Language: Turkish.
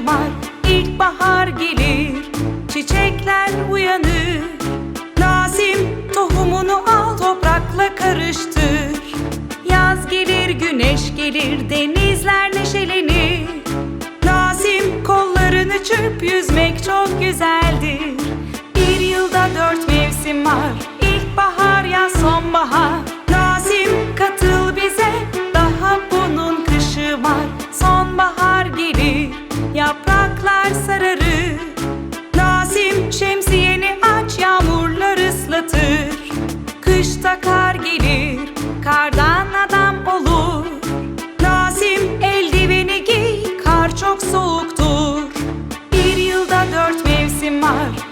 başı var ilkbahar gelir Çiçekler uyanır. Lazim tohumunu al toprakla karıştır. Yaz gelir güneş gelir denizler neşelenir. Lazim kollarını çırp yüzmek çok güzel. mimar